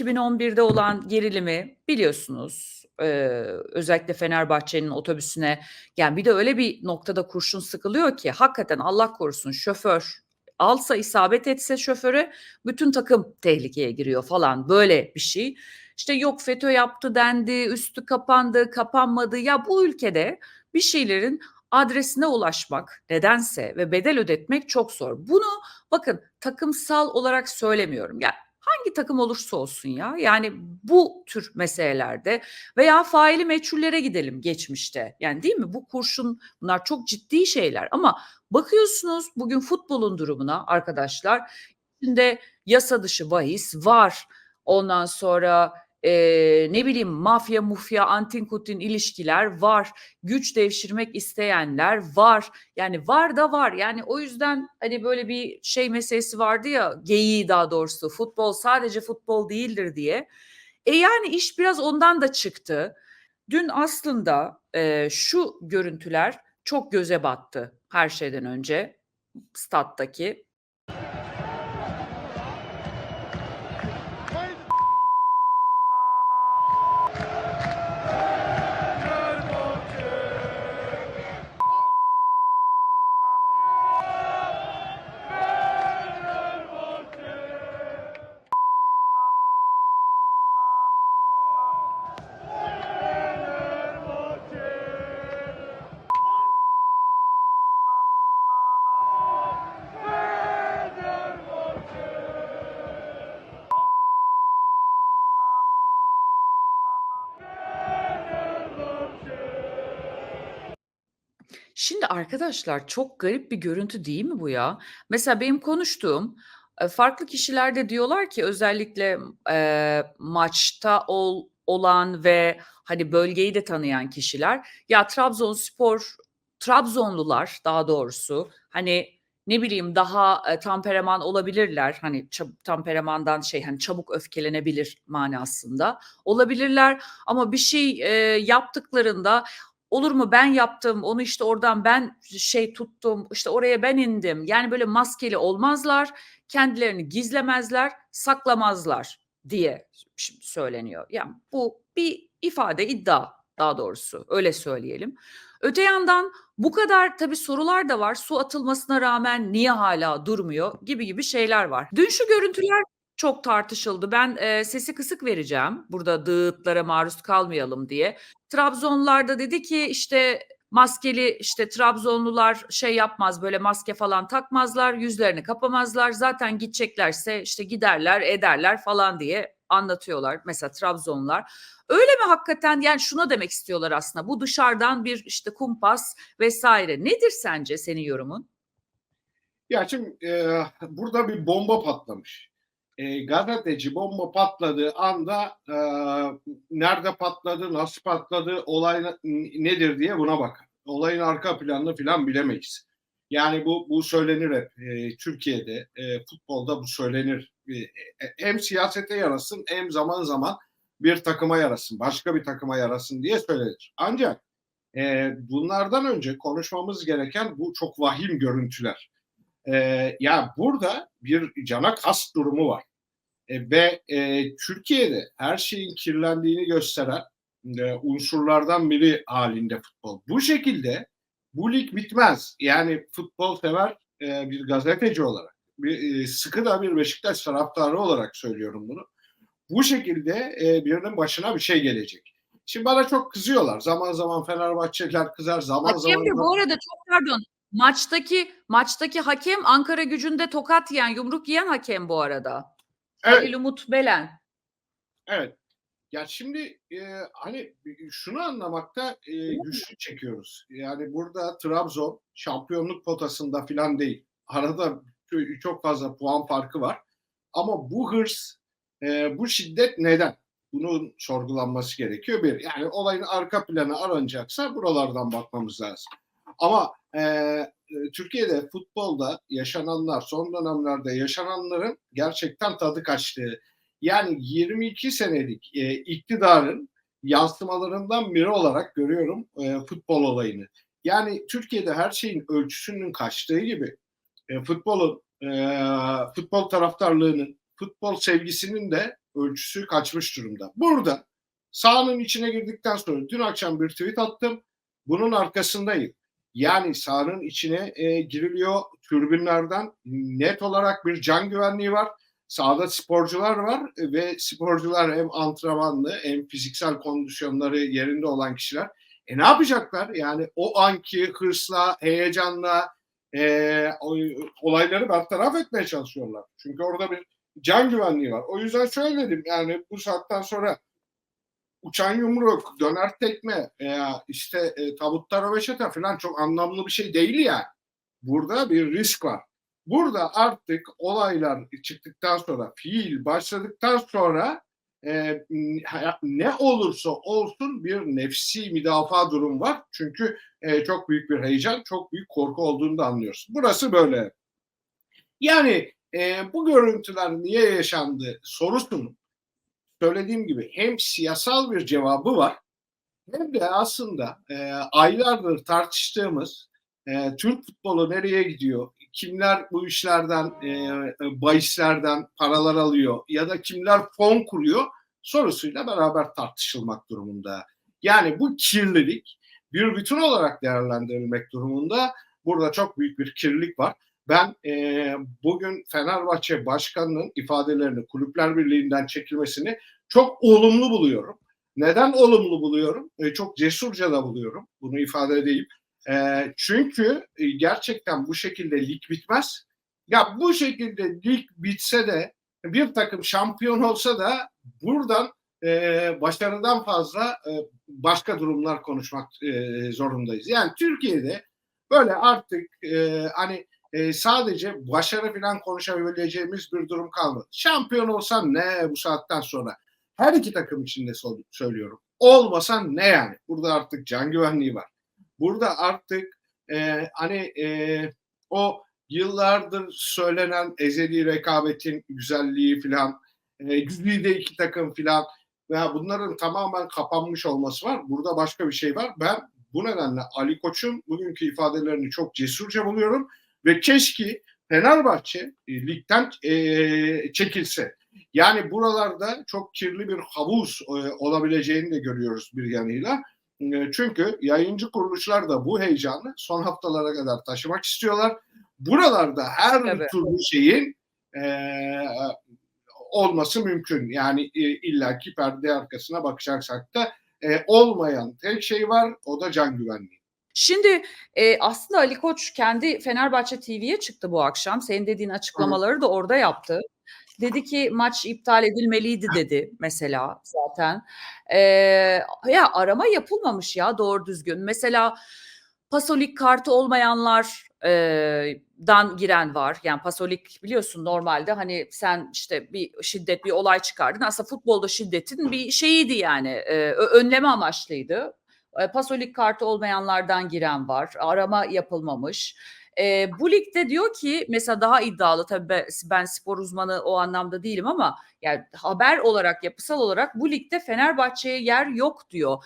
2011'de olan gerilimi biliyorsunuz. Eee, özellikle Fenerbahçe'nin otobüsüne yani bir de öyle bir noktada kurşun sıkılıyor ki hakikaten Allah korusun şoför alsa isabet etse şoföre bütün takım tehlikeye giriyor falan böyle bir şey. İşte yok FETÖ yaptı dendi, üstü kapandı, kapanmadı. Ya bu ülkede bir şeylerin adresine ulaşmak nedense ve bedel ödetmek çok zor. Bunu bakın takımsal olarak söylemiyorum. Ya hangi takım olursa olsun ya. Yani bu tür meselelerde veya faili meçhullere gidelim geçmişte. Yani değil mi? Bu kurşun bunlar çok ciddi şeyler ama bakıyorsunuz bugün futbolun durumuna arkadaşlar. içinde yasa dışı bahis var. Ondan sonra eee, ne bileyim mafya mufya antin kutin ilişkiler var. Güç devşirmek isteyenler var. Yani var da var. Yani o yüzden hani böyle bir şey meselesi vardı ya geyiği daha doğrusu futbol sadece futbol değildir diye. E yani iş biraz ondan da çıktı. Dün aslında eee, şu görüntüler çok göze battı her şeyden önce stat'taki. Şimdi arkadaşlar çok garip bir görüntü değil mi bu ya? Mesela benim konuştuğum e, farklı kişiler de diyorlar ki özellikle e, maçta ol, olan ve hani bölgeyi de tanıyan kişiler ya Trabzonspor Trabzonlular daha doğrusu hani ne bileyim daha e, tamperaman olabilirler hani çab- tamperamandan şey hani çabuk öfkelenebilir manasında olabilirler ama bir şey e, yaptıklarında Olur mu ben yaptım, onu işte oradan ben şey tuttum, işte oraya ben indim. Yani böyle maskeli olmazlar, kendilerini gizlemezler, saklamazlar diye söyleniyor. Yani bu bir ifade, iddia daha doğrusu öyle söyleyelim. Öte yandan bu kadar tabii sorular da var. Su atılmasına rağmen niye hala durmuyor gibi gibi şeyler var. Dün şu görüntüler çok tartışıldı. Ben e, sesi kısık vereceğim. Burada dağıtlara maruz kalmayalım diye. Trabzonlular da dedi ki işte maskeli işte Trabzonlular şey yapmaz böyle maske falan takmazlar yüzlerini kapamazlar zaten gideceklerse işte giderler ederler falan diye anlatıyorlar mesela Trabzonlular. Öyle mi hakikaten yani şuna demek istiyorlar aslında bu dışarıdan bir işte kumpas vesaire nedir sence senin yorumun? Ya şimdi e, burada bir bomba patlamış. E, gazeteci bomba patladığı anda e, nerede patladı, nasıl patladı, olay nedir diye buna bakar. Olayın arka planını filan bilemeyiz. Yani bu bu söylenir hep e, Türkiye'de e, futbolda bu söylenir. E, e, hem siyasete yarasın hem zaman zaman bir takıma yarasın, başka bir takıma yarasın diye söylenir. Ancak e, bunlardan önce konuşmamız gereken bu çok vahim görüntüler. Ee, ya burada bir cana kas durumu var. E, ve e, Türkiye'de her şeyin kirlendiğini gösteren e, unsurlardan biri halinde futbol. Bu şekilde bu lig bitmez. Yani futbol sever e, bir gazeteci olarak, bir, e, sıkı da bir Beşiktaş taraftarı olarak söylüyorum bunu. Bu şekilde e, birinin başına bir şey gelecek. Şimdi bana çok kızıyorlar. Zaman zaman Fenerbahçeliler kızar, zaman Hakem zaman de bu arada çok pardon. Maçtaki maçtaki hakem Ankara Gücü'nde tokat yiyen, yumruk yiyen hakem bu arada. Evet. Halil Umut Belen. Evet. Ya şimdi e, hani şunu anlamakta e, güçlük çekiyoruz. Yani burada Trabzon şampiyonluk potasında falan değil. Arada çok fazla puan farkı var. Ama bu hırs, e, bu şiddet neden? Bunun sorgulanması gerekiyor bir. Yani olayın arka planı aranacaksa buralardan bakmamız lazım. Ama e, e, Türkiye'de futbolda yaşananlar, son dönemlerde yaşananların gerçekten tadı kaçtığı, yani 22 senelik e, iktidarın yansımalarından biri olarak görüyorum e, futbol olayını. Yani Türkiye'de her şeyin ölçüsünün kaçtığı gibi e, futbolun, e, futbol taraftarlığının, futbol sevgisinin de ölçüsü kaçmış durumda. Burada sahanın içine girdikten sonra dün akşam bir tweet attım. Bunun arkasındayım. Yani sahanın içine e, giriliyor türbinlerden net olarak bir can güvenliği var. Sahada sporcular var ve sporcular hem antrenmanlı hem fiziksel kondisyonları yerinde olan kişiler. E ne yapacaklar? Yani o anki hırsla, heyecanla e, olayları bertaraf etmeye çalışıyorlar. Çünkü orada bir can güvenliği var. O yüzden söyledim yani bu saatten sonra uçan yumruk, döner tekme veya işte e, tabutta röveşata falan çok anlamlı bir şey değil yani. Burada bir risk var. Burada artık olaylar çıktıktan sonra, fiil başladıktan sonra e, ne olursa olsun bir nefsi müdafaa durum var. Çünkü e, çok büyük bir heyecan, çok büyük korku olduğunu da anlıyoruz. Burası böyle. Yani e, bu görüntüler niye yaşandı sorusunun söylediğim gibi hem siyasal bir cevabı var hem de aslında e, aylardır tartıştığımız e, Türk futbolu nereye gidiyor? Kimler bu işlerden, e, bahislerden paralar alıyor ya da kimler fon kuruyor sorusuyla beraber tartışılmak durumunda. Yani bu kirlilik bir bütün olarak değerlendirilmek durumunda. Burada çok büyük bir kirlilik var. Ben e, bugün Fenerbahçe Başkanı'nın ifadelerini Kulüpler Birliği'nden çekilmesini çok olumlu buluyorum. Neden olumlu buluyorum? E, çok cesurca da buluyorum. Bunu ifade edeyim. E, çünkü e, gerçekten bu şekilde lig bitmez. Ya bu şekilde lig bitse de bir takım şampiyon olsa da buradan e, başarıdan fazla e, başka durumlar konuşmak e, zorundayız. Yani Türkiye'de böyle artık e, hani e, sadece başarı falan konuşabileceğimiz bir durum kalmadı. Şampiyon olsan ne bu saatten sonra? Her iki takım için de söylüyorum. Olmasan ne yani? Burada artık can güvenliği var. Burada artık e, hani e, o yıllardır söylenen ezeli rekabetin güzelliği filan, e, güzide iki takım filan veya bunların tamamen kapanmış olması var. Burada başka bir şey var. Ben bu nedenle Ali Koç'un bugünkü ifadelerini çok cesurca buluyorum ve keşke Fenerbahçe e, ligden e, çekilse. Yani buralarda çok kirli bir havuz e, olabileceğini de görüyoruz bir yanıyla. E, çünkü yayıncı kuruluşlar da bu heyecanı son haftalara kadar taşımak istiyorlar. Buralarda her evet. türlü şeyin e, olması mümkün. Yani e, illaki perde arkasına bakacaksak da e, olmayan tek şey var o da can güvenliği. Şimdi e, aslında Ali Koç kendi Fenerbahçe TV'ye çıktı bu akşam. Senin dediğin açıklamaları da orada yaptı. Dedi ki maç iptal edilmeliydi dedi mesela zaten. Ee, ya arama yapılmamış ya doğru düzgün. Mesela pasolik kartı olmayanlar e, dan giren var. Yani pasolik biliyorsun normalde hani sen işte bir şiddet bir olay çıkardın. Aslında futbolda şiddetin bir şeyiydi yani. E, önleme amaçlıydı. E, pasolik kartı olmayanlardan giren var. Arama yapılmamış. E, bu ligde diyor ki mesela daha iddialı tabii ben, ben spor uzmanı o anlamda değilim ama yani haber olarak yapısal olarak bu ligde Fenerbahçe'ye yer yok diyor.